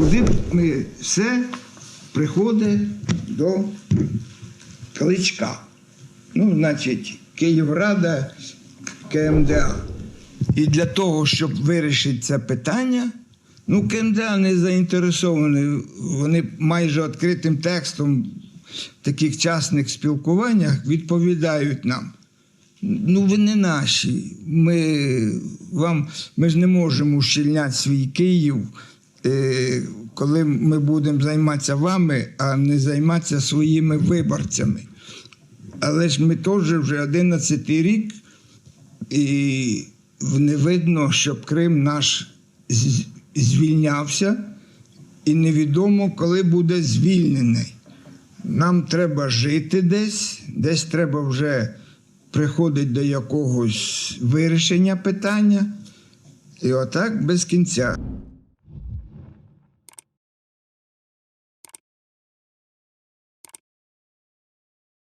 Куди ми все приходить до Кличка. Ну, значить, Київрада, КМДА. І для того, щоб вирішити це питання, ну, КМДА не заінтересовані. Вони майже відкритим текстом в таких частних спілкуваннях відповідають нам. Ну, ви не наші. Ми, вам, ми ж не можемо ущільняти свій Київ, коли ми будемо займатися вами, а не займатися своїми виборцями. Але ж ми теж вже 11 рік, і не видно, щоб Крим наш звільнявся, і невідомо, коли буде звільнений. Нам треба жити десь, десь треба вже приходити до якогось вирішення питання. І отак без кінця.